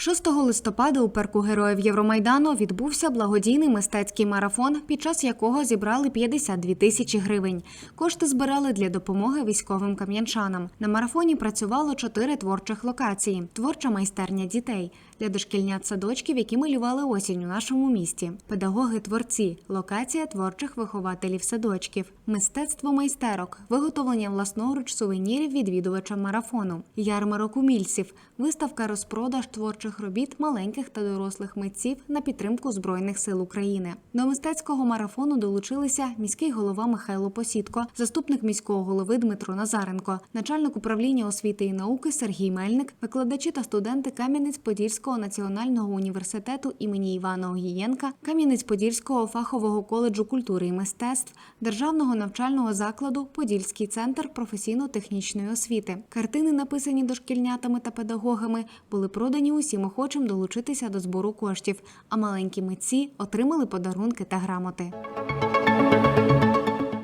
6 листопада у парку героїв Євромайдану відбувся благодійний мистецький марафон, під час якого зібрали 52 тисячі гривень. Кошти збирали для допомоги військовим кам'янчанам. На марафоні працювало чотири творчих локації: творча майстерня дітей для дошкільнят садочків, які малювали осінь у нашому місті. Педагоги-творці, локація творчих вихователів садочків, мистецтво майстерок, виготовлення власноруч сувенірів відвідувачам марафону, ярмарок умільців, виставка розпродаж творчих робіт маленьких та дорослих митців на підтримку збройних сил України. До мистецького марафону долучилися міський голова Михайло Посідко, заступник міського голови Дмитро Назаренко, начальник управління освіти і науки Сергій Мельник, викладачі та студенти Кам'янець-Подільського національного університету імені Івана Огієнка, Кам'янець-Подільського фахового коледжу культури і мистецтв, державного навчального закладу Подільський центр професійно-технічної освіти. Картини, написані дошкільнятами та педагогами, були продані усім охочим долучитися до збору коштів, а маленькі митці отримали подарунки та грамоти.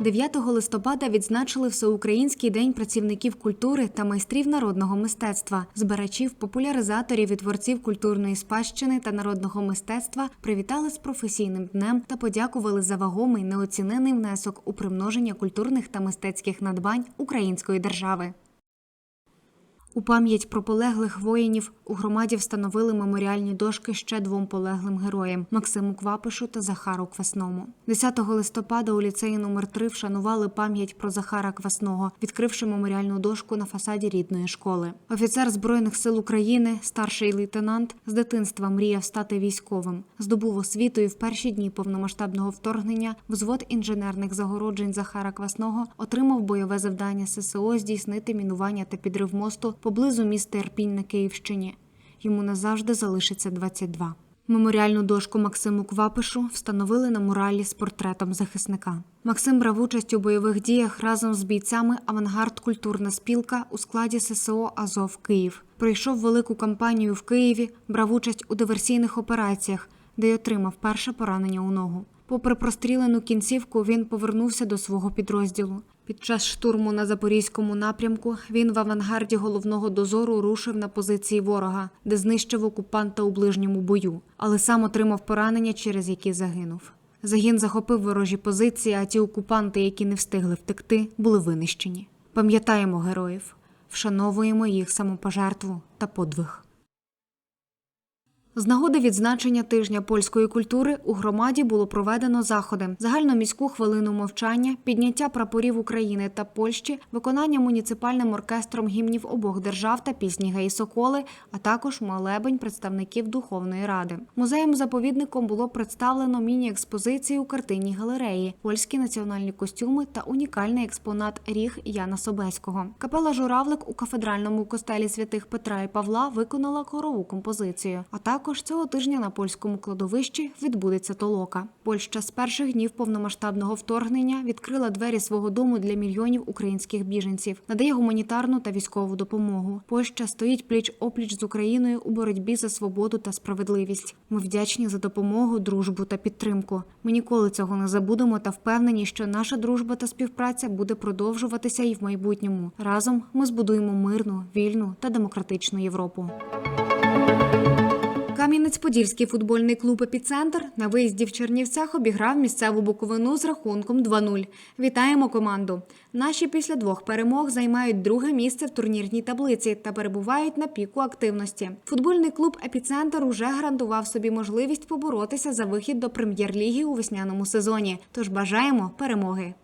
9 листопада відзначили Всеукраїнський день працівників культури та майстрів народного мистецтва, збирачів, популяризаторів і творців культурної спадщини та народного мистецтва привітали з професійним днем та подякували за вагомий неоцінений внесок у примноження культурних та мистецьких надбань української держави. У пам'ять про полеглих воїнів у громаді встановили меморіальні дошки ще двом полеглим героям Максиму Квапишу та Захару Квасному. 10 листопада у ліцеї номер 3 вшанували пам'ять про Захара Квасного, відкривши меморіальну дошку на фасаді рідної школи. Офіцер збройних сил України, старший лейтенант, з дитинства мріяв стати військовим. Здобув освіту і в перші дні повномасштабного вторгнення взвод інженерних загороджень Захара Квасного отримав бойове завдання ССО здійснити мінування та підрив мосту поблизу міста Ірпінь на Київщині. Йому назавжди залишиться 22. Меморіальну дошку Максиму Квапишу встановили на муралі з портретом захисника. Максим брав участь у бойових діях разом з бійцями Авангард Культурна спілка у складі ССО Азов Київ. Пройшов велику кампанію в Києві, брав участь у диверсійних операціях, де й отримав перше поранення у ногу. Попри прострілену кінцівку, він повернувся до свого підрозділу. Під час штурму на запорізькому напрямку він в авангарді головного дозору рушив на позиції ворога, де знищив окупанта у ближньому бою, але сам отримав поранення, через які загинув. Загін захопив ворожі позиції, а ті окупанти, які не встигли втекти, були винищені. Пам'ятаємо героїв, вшановуємо їх самопожертву та подвиг. З нагоди відзначення тижня польської культури у громаді було проведено заходи: загальноміську хвилину мовчання, підняття прапорів України та Польщі, виконання муніципальним оркестром гімнів обох держав та пісні Гей Соколи, а також молебень представників Духовної ради. Музеєм-заповідником було представлено міні-експозиції у картинній галереї, польські національні костюми та унікальний експонат ріг Яна Собеського. Капела Журавлик у кафедральному костелі святих Петра і Павла виконала хорову композицію. А також цього тижня на польському кладовищі відбудеться толока. Польща з перших днів повномасштабного вторгнення відкрила двері свого дому для мільйонів українських біженців, надає гуманітарну та військову допомогу. Польща стоїть пліч опліч з Україною у боротьбі за свободу та справедливість. Ми вдячні за допомогу, дружбу та підтримку. Ми ніколи цього не забудемо та впевнені, що наша дружба та співпраця буде продовжуватися і в майбутньому. Разом ми збудуємо мирну, вільну та демократичну Європу. Кам'янець-Подільський футбольний клуб Епіцентр на виїзді в Чернівцях обіграв місцеву буковину з рахунком 2-0. Вітаємо команду! Наші після двох перемог займають друге місце в турнірній таблиці та перебувають на піку активності. Футбольний клуб Епіцентр уже гарантував собі можливість поборотися за вихід до прем'єр-ліги у весняному сезоні. Тож бажаємо перемоги.